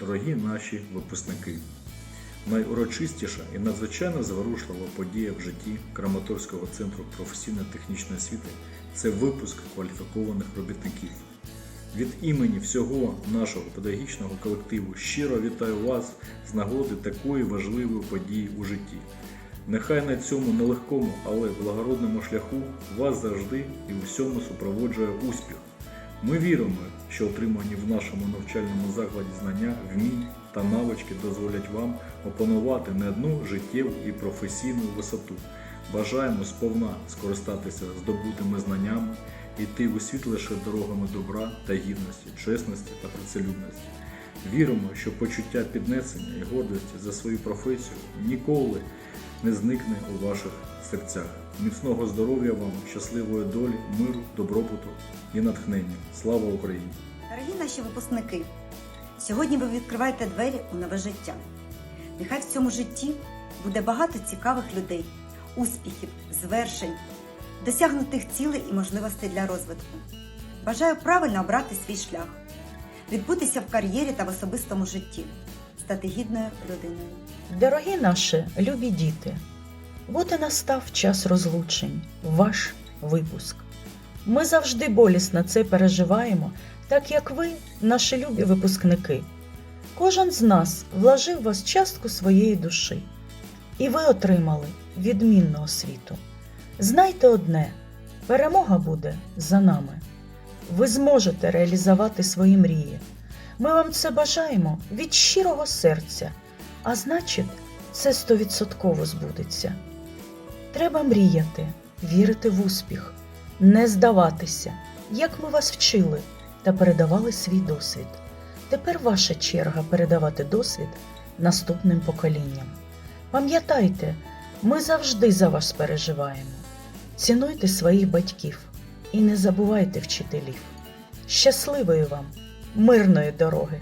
дорогі наші випускники. Найурочистіша і надзвичайно зворушлива подія в житті Краматорського центру професійно-технічної освіти це випуск кваліфікованих робітників. Від імені всього нашого педагогічного колективу щиро вітаю вас з нагоди такої важливої події у житті. Нехай на цьому нелегкому, але благородному шляху вас завжди і у всьому супроводжує успіх. Ми віримо, що отримані в нашому навчальному закладі знання, вмінь та навички дозволять вам опанувати не одну життєву і професійну висоту. Бажаємо сповна скористатися здобутими знаннями, йти у світ лише дорогами добра та гідності, чесності та працелюбності. Віримо, що почуття піднесення і гордості за свою професію ніколи не зникне у ваших серцях. Міцного здоров'я вам, щасливої долі, миру, добробуту і натхнення. Слава Україні! Дорогі наші випускники, сьогодні ви відкриваєте двері у нове життя. Нехай в цьому житті буде багато цікавих людей, успіхів, звершень, досягнутих цілей і можливостей для розвитку. Бажаю правильно обрати свій шлях, відбутися в кар'єрі та в особистому житті, стати гідною людиною. Дорогі наші любі діти, от і настав час розлучень, ваш випуск. Ми завжди болісно це переживаємо, так як ви, наші любі випускники. Кожен з нас вложив вас частку своєї душі, і ви отримали відмінну освіту. Знайте одне: перемога буде за нами. Ви зможете реалізувати свої мрії. Ми вам це бажаємо від щирого серця. А значить, це стовідсотково збудеться. Треба мріяти, вірити в успіх, не здаватися, як ми вас вчили та передавали свій досвід. Тепер ваша черга передавати досвід наступним поколінням. Пам'ятайте, ми завжди за вас переживаємо. Цінуйте своїх батьків і не забувайте вчителів. Щасливої вам, мирної дороги!